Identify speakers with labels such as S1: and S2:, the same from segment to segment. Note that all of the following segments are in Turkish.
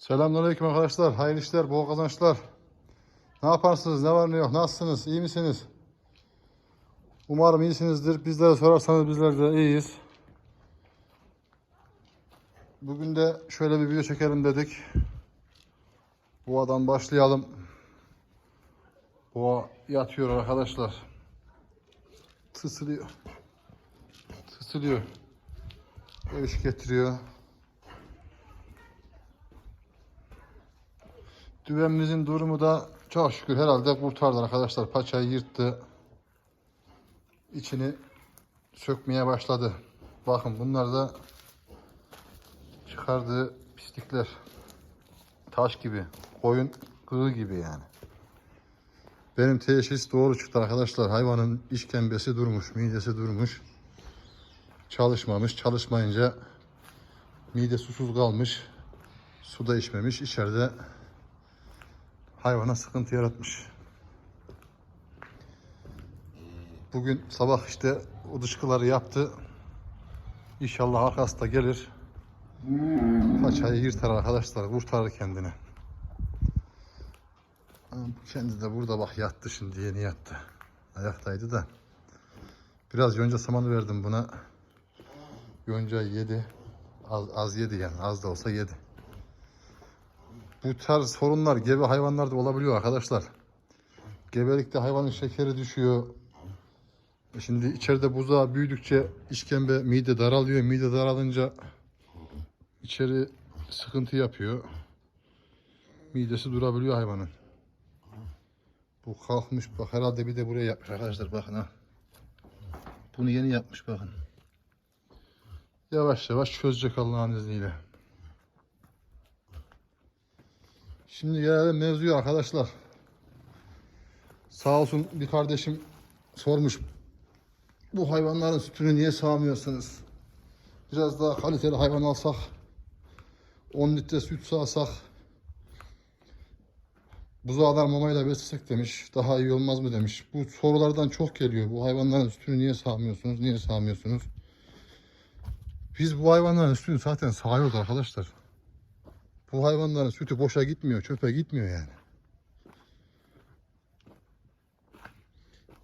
S1: Selamünaleyküm arkadaşlar. Hayırlı işler, bol kazançlar. Ne yaparsınız? Ne var ne yok? Nasılsınız? İyi misiniz? Umarım iyisinizdir. Bizlere sorarsanız bizler de iyiyiz. Bugün de şöyle bir video çekelim dedik. Boğadan başlayalım. Boğa yatıyor arkadaşlar. Tısılıyor. Tısılıyor. Eviş getiriyor. Düvenimizin durumu da çok şükür herhalde kurtardı arkadaşlar. Paçayı yırttı. İçini sökmeye başladı. Bakın bunlar da çıkardığı pislikler. Taş gibi. Koyun kığı gibi yani. Benim teşhis doğru çıktı arkadaşlar. Hayvanın işkembesi durmuş, midesi durmuş. Çalışmamış. Çalışmayınca mide susuz kalmış. Su da içmemiş. İçeride hayvana sıkıntı yaratmış. Bugün sabah işte o dışkıları yaptı. İnşallah arkası da gelir. Paçayı yırtar arkadaşlar. Kurtarır kendini. Kendi de burada bak yattı şimdi yeni yattı. Ayaktaydı da. Biraz yonca samanı verdim buna. Yonca yedi. Az, az yedi yani. Az da olsa yedi. Bu tarz sorunlar gebe hayvanlarda olabiliyor arkadaşlar. Gebelikte hayvanın şekeri düşüyor. E Şimdi içeride buzağı büyüdükçe işkembe mide daralıyor. Mide daralınca içeri sıkıntı yapıyor. Midesi durabiliyor hayvanın. Bu kalkmış bak herhalde bir de buraya yapmış arkadaşlar bakın ha. Bunu yeni yapmış bakın. Yavaş yavaş çözecek Allah'ın izniyle. Şimdi gelelim mevzuya arkadaşlar. Sağ olsun bir kardeşim sormuş. Bu hayvanların sütünü niye sağmıyorsunuz? Biraz daha kaliteli hayvan alsak 10 litre süt sağsak buzağlar mamayla beslesek demiş. Daha iyi olmaz mı demiş. Bu sorulardan çok geliyor. Bu hayvanların sütünü niye sağmıyorsunuz? Niye sağmıyorsunuz? Biz bu hayvanların sütünü zaten sağıyoruz arkadaşlar. Bu hayvanların sütü boşa gitmiyor, çöpe gitmiyor yani.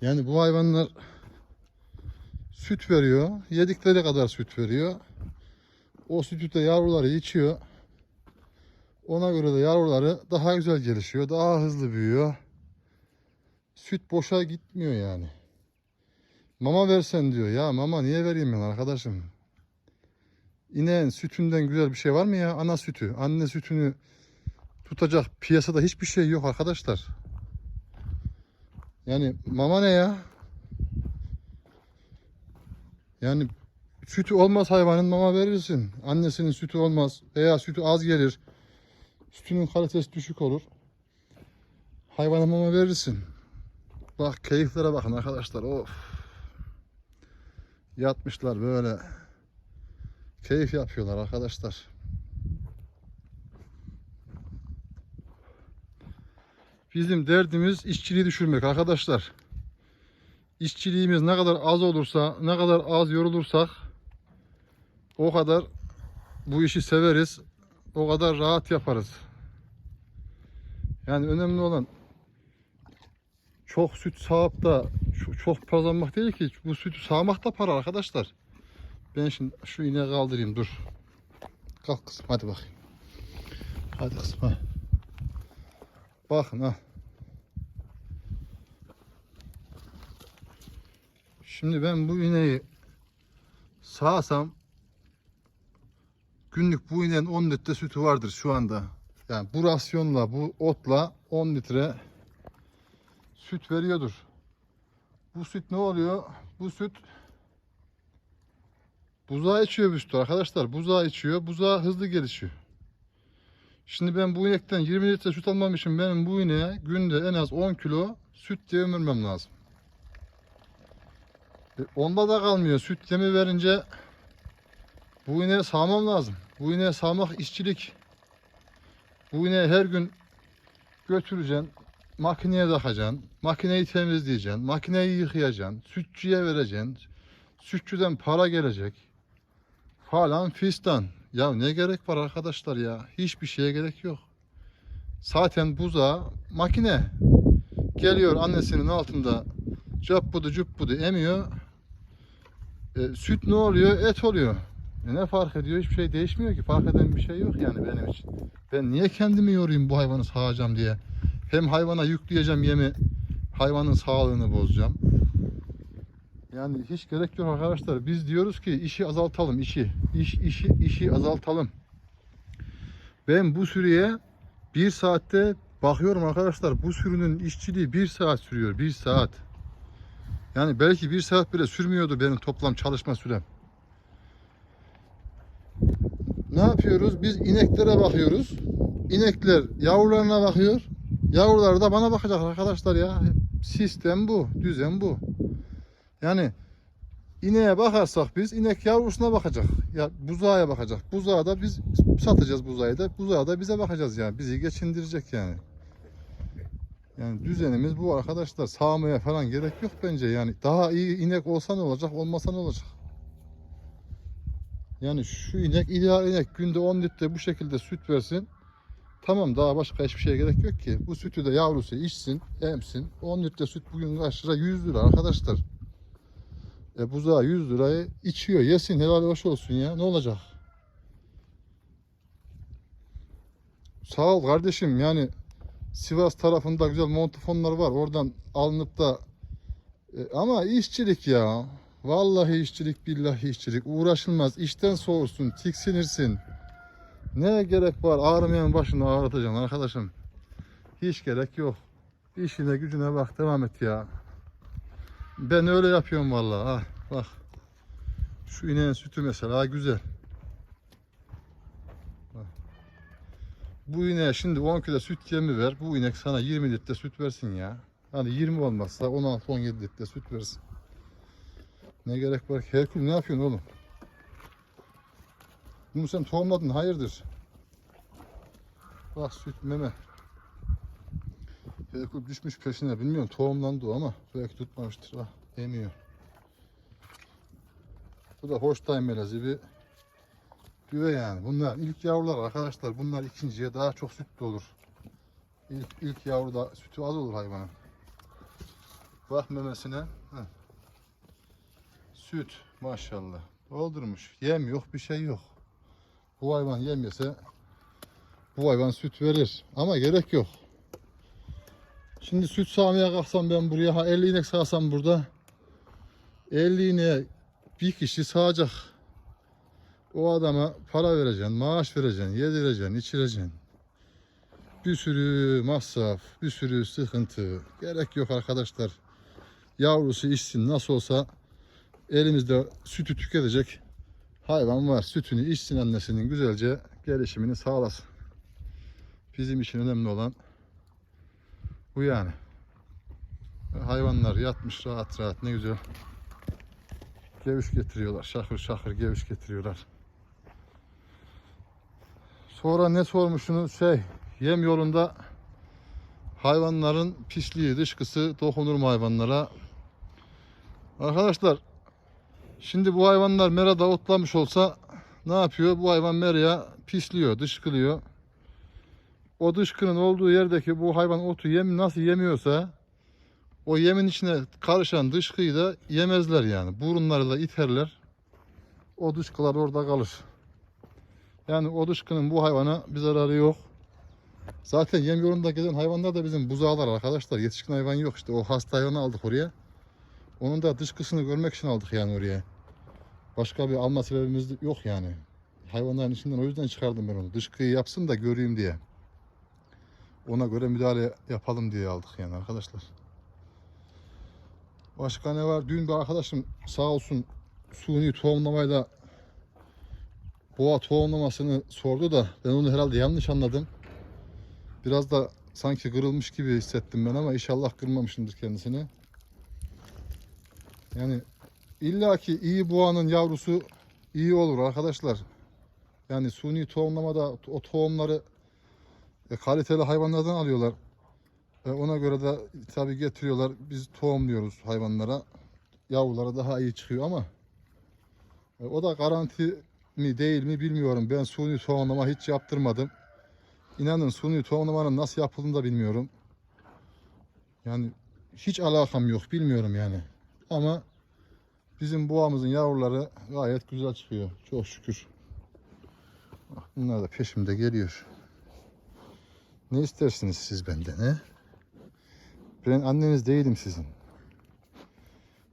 S1: Yani bu hayvanlar süt veriyor, yedikleri kadar süt veriyor. O sütü de yavruları içiyor. Ona göre de yavruları daha güzel gelişiyor, daha hızlı büyüyor. Süt boşa gitmiyor yani. Mama versen diyor. Ya mama niye vereyim ben arkadaşım? İneğin sütünden güzel bir şey var mı ya? Ana sütü. Anne sütünü tutacak piyasada hiçbir şey yok arkadaşlar. Yani mama ne ya? Yani sütü olmaz hayvanın mama verirsin. Annesinin sütü olmaz veya sütü az gelir. Sütünün kalitesi düşük olur. Hayvana mama verirsin. Bak keyiflere bakın arkadaşlar. Of. Yatmışlar böyle. Keyif yapıyorlar arkadaşlar. Bizim derdimiz işçiliği düşürmek arkadaşlar. İşçiliğimiz ne kadar az olursa, ne kadar az yorulursak o kadar bu işi severiz. O kadar rahat yaparız. Yani önemli olan çok süt sağıp da çok, kazanmak değil ki. Bu sütü sağmak da para arkadaşlar. Ben şimdi şu ineği kaldırayım dur. Kalk kızım hadi bakayım. Hadi kızım ha. Bakın ha. Şimdi ben bu ineği sağsam günlük bu ineğin 10 litre sütü vardır şu anda. Yani bu rasyonla bu otla 10 litre süt veriyordur. Bu süt ne oluyor? Bu süt Buzağı içiyor süt arkadaşlar. Buzağı içiyor. Buzağı hızlı gelişiyor. Şimdi ben bu inekten 20 litre süt almam için benim bu ineğe günde en az 10 kilo süt yemi vermem lazım. E, onda da kalmıyor. Süt yemi verince bu ineği sağmam lazım. Bu ineği sağmak işçilik. Bu ineği her gün götüreceksin. Makineye takacaksın. Makineyi temizleyeceksin. Makineyi yıkayacaksın. Sütçüye vereceksin. Sütçüden para gelecek falan fistan. Ya ne gerek var arkadaşlar ya? Hiçbir şeye gerek yok. Zaten buzağı makine. Geliyor annesinin altında cöp budu cüp budu emiyor. E, süt ne oluyor? Et oluyor. E ne fark ediyor? Hiçbir şey değişmiyor ki. Fark eden bir şey yok yani benim için. Ben niye kendimi yorayım bu hayvanı sağacağım diye. Hem hayvana yükleyeceğim yemi, hayvanın sağlığını bozacağım. Yani hiç gerek yok arkadaşlar. Biz diyoruz ki işi azaltalım, işi. İş, işi, işi azaltalım. Ben bu sürüye bir saatte bakıyorum arkadaşlar. Bu sürünün işçiliği bir saat sürüyor. Bir saat. Yani belki bir saat bile sürmüyordu benim toplam çalışma sürem. Ne yapıyoruz? Biz ineklere bakıyoruz. İnekler yavrularına bakıyor. Yavrular da bana bakacak arkadaşlar ya. Sistem bu, düzen bu. Yani ineğe bakarsak biz inek yavrusuna bakacak. Ya buzağa bakacak. Buzağa da biz satacağız buzağı da. Buzağa da bize bakacağız yani. Bizi geçindirecek yani. Yani düzenimiz bu arkadaşlar. Sağmaya falan gerek yok bence yani. Daha iyi inek olsa ne olacak, olmasa ne olacak? Yani şu inek ideal inek günde 10 litre bu şekilde süt versin. Tamam daha başka hiçbir şeye gerek yok ki. Bu sütü de yavrusu içsin, emsin. 10 litre süt bugün kaç lira? 100 lira arkadaşlar. E buzağı 100 lirayı içiyor. Yesin helal hoş olsun ya. Ne olacak? Sağ ol kardeşim yani Sivas tarafında güzel montofonlar var. Oradan alınıp da E, ama işçilik ya. Vallahi işçilik billahi işçilik. Uğraşılmaz. İşten soğursun, tiksinirsin. Ne gerek var? Ağrımayan başını ağrıtacaksın arkadaşım. Hiç gerek yok. İşine gücüne bak devam et ya. Ben öyle yapıyorum vallahi. Ah, bak. Şu ineğin sütü mesela güzel. Bak. Bu ineğe şimdi 10 kilo süt yemi ver. Bu inek sana 20 litre süt versin ya. Hani 20 olmazsa 16-17 litre süt versin. Ne gerek var ki? Herkül ne yapıyorsun oğlum? Bunu sen tohumladın hayırdır? Bak süt meme. Herkül düşmüş peşine bilmiyorum tohumlandı o ama belki tutmamıştır. Ah emiyor. Bu da Holstein melezi bir düve yani. Bunlar ilk yavrular arkadaşlar. Bunlar ikinciye daha çok sütlü olur. İlk, ilk yavruda sütü az olur hayvanın. Bak memesine. Heh. Süt maşallah. Doldurmuş. Yem yok bir şey yok. Bu hayvan yem yese bu hayvan süt verir. Ama gerek yok. Şimdi süt sağmaya kalksam ben buraya ha 50 inek sağsam burada 50 ineğe bir kişi sağacak. O adama para vereceksin, maaş vereceksin, yedireceksin, içireceksin. Bir sürü masraf, bir sürü sıkıntı. Gerek yok arkadaşlar. Yavrusu içsin nasıl olsa elimizde sütü tüketecek hayvan var. Sütünü içsin annesinin güzelce gelişimini sağlasın. Bizim için önemli olan bu yani. Hayvanlar yatmış rahat rahat ne güzel. Geviş getiriyorlar. Şakır şakır geviş getiriyorlar. Sonra ne sormuşsunuz? Şey, yem yolunda hayvanların pisliği, dışkısı dokunur mu hayvanlara? Arkadaşlar, şimdi bu hayvanlar merada otlamış olsa ne yapıyor? Bu hayvan meraya pisliyor, dışkılıyor. O dışkının olduğu yerdeki bu hayvan otu yem nasıl yemiyorsa o yemin içine karışan dışkıyı da yemezler yani. Burunlarıyla iterler. O dışkılar orada kalır. Yani o dışkının bu hayvana bir zararı yok. Zaten yem yolunda gezen hayvanlar da bizim buzağlar arkadaşlar. Yetişkin hayvan yok işte. O hasta hayvanı aldık oraya. Onun da dışkısını görmek için aldık yani oraya. Başka bir alma sebebimiz yok yani. Hayvanların içinden o yüzden çıkardım ben onu. Dışkıyı yapsın da göreyim diye. Ona göre müdahale yapalım diye aldık yani arkadaşlar. Başka ne var? Dün bir arkadaşım sağ olsun suni tohumlamayla boğa tohumlamasını sordu da ben onu herhalde yanlış anladım. Biraz da sanki kırılmış gibi hissettim ben ama inşallah kırmamışımdır kendisini. Yani illaki iyi boğanın yavrusu iyi olur arkadaşlar. Yani suni tohumlamada o tohumları e, kaliteli hayvanlardan alıyorlar. E, ona göre de tabi getiriyorlar. Biz tohumluyoruz hayvanlara. Yavruları daha iyi çıkıyor ama e, o da garanti mi değil mi bilmiyorum. Ben suni tohumlama hiç yaptırmadım. İnanın suni tohumlamanın nasıl yapıldığını da bilmiyorum. Yani hiç alakam yok bilmiyorum yani. Ama bizim boğamızın yavruları gayet güzel çıkıyor. Çok şükür. Bak Bunlar da peşimde geliyor. Ne istersiniz siz benden he? Ben anneniz değilim sizin.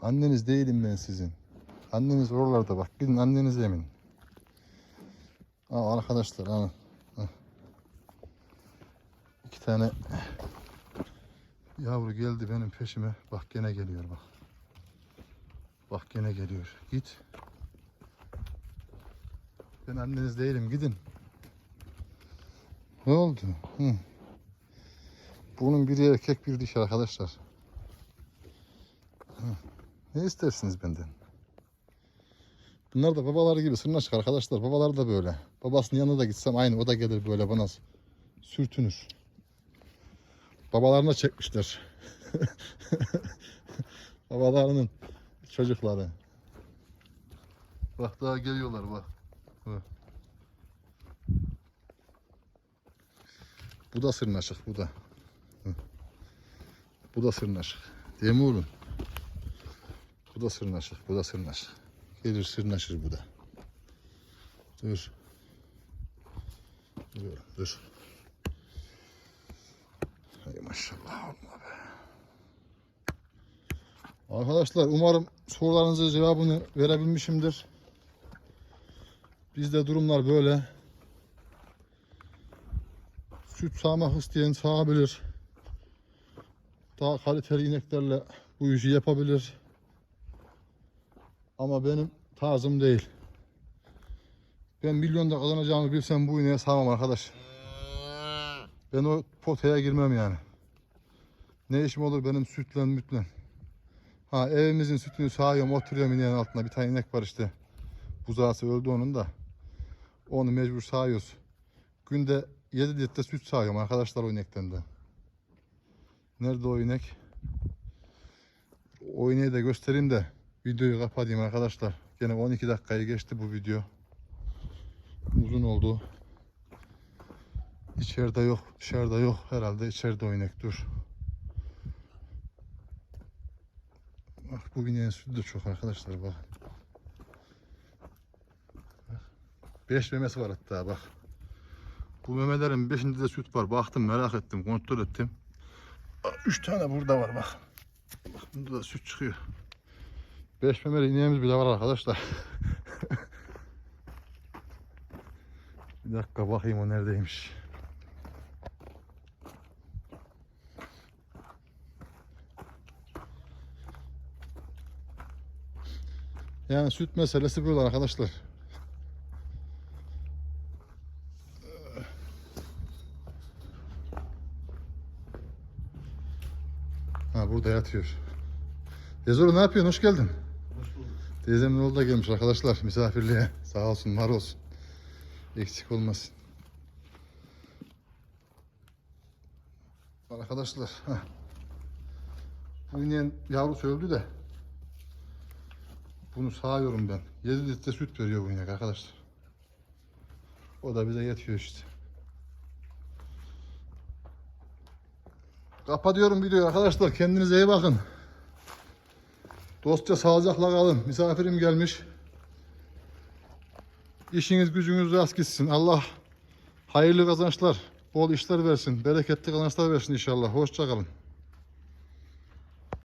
S1: Anneniz değilim ben sizin. Anneniz oralarda bak. Gidin annenize emin. Aa, arkadaşlar. Hah. İki tane yavru geldi benim peşime. Bak gene geliyor bak. Bak gene geliyor. Git. Ben anneniz değilim. Gidin. Ne oldu? Hı. Bunun biri erkek bir dişi arkadaşlar. Hı. Ne istersiniz benden? Bunlar da babaları gibi sırnaşık arkadaşlar. Babalar da böyle. Babasının yanına da gitsem aynı o da gelir böyle bana sürtünür. Babalarına çekmişler. Babalarının çocukları. Bak daha geliyorlar bak. bak. Bu da sırnaşık bu da. Bu da sırnaşık. Değil mi oğlum? Bu da sırnaşık, bu da sırnaşık. Gelir sırnaşır bu da. Dur. Dur, dur. Hay maşallah olma be. Arkadaşlar umarım sorularınızın cevabını verebilmişimdir. Bizde durumlar böyle. Süt sağmak isteyen sağabilir. Daha kaliteli ineklerle bu işi yapabilir. Ama benim tarzım değil. Ben milyonda kazanacağımı bilsem bu ineğe sağmam arkadaş. Ben o potaya girmem yani. Ne işim olur benim sütle mütle. Ha evimizin sütünü sağıyorum oturuyorum ineğin altında. Bir tane inek var işte. Buzağısı öldü onun da. Onu mecbur sağıyoruz. Günde 7 litre süt sağıyorum arkadaşlar o inekten de. Nerede o inek? O ineği de göstereyim de videoyu kapatayım arkadaşlar. Gene 12 dakikayı geçti bu video. Uzun oldu. İçeride yok, dışarıda yok. Herhalde içeride o inek dur. Bak bu ineğin sütü de çok arkadaşlar bak. 5 memesi var hatta bak. Bu memelerin 5'inde de süt var. Baktım merak ettim kontrol ettim. 3 tane burada var bak. Bak bunda da süt çıkıyor. 5 memeli ineğimiz bile var arkadaşlar. Bir dakika bakayım o neredeymiş. Yani süt meselesi böyle arkadaşlar. Burada yatıyor. Yazılı ne yapıyorsun? Hoş geldin.
S2: Hoş bulduk.
S1: Teyzemin gelmiş arkadaşlar misafirliğe. Sağ olsun, var olsun. Eksik olmasın. Arkadaşlar, bu ineğin yavrusu öldü de bunu sağıyorum ben. 7 litre süt veriyor bu inek arkadaşlar. O da bize yetiyor işte. Kapatıyorum videoyu arkadaşlar. Kendinize iyi bakın. Dostça sağlıcakla kalın. Misafirim gelmiş. İşiniz gücünüz rast gitsin. Allah hayırlı kazançlar, bol işler versin. Bereketli kazançlar versin inşallah. Hoşça kalın.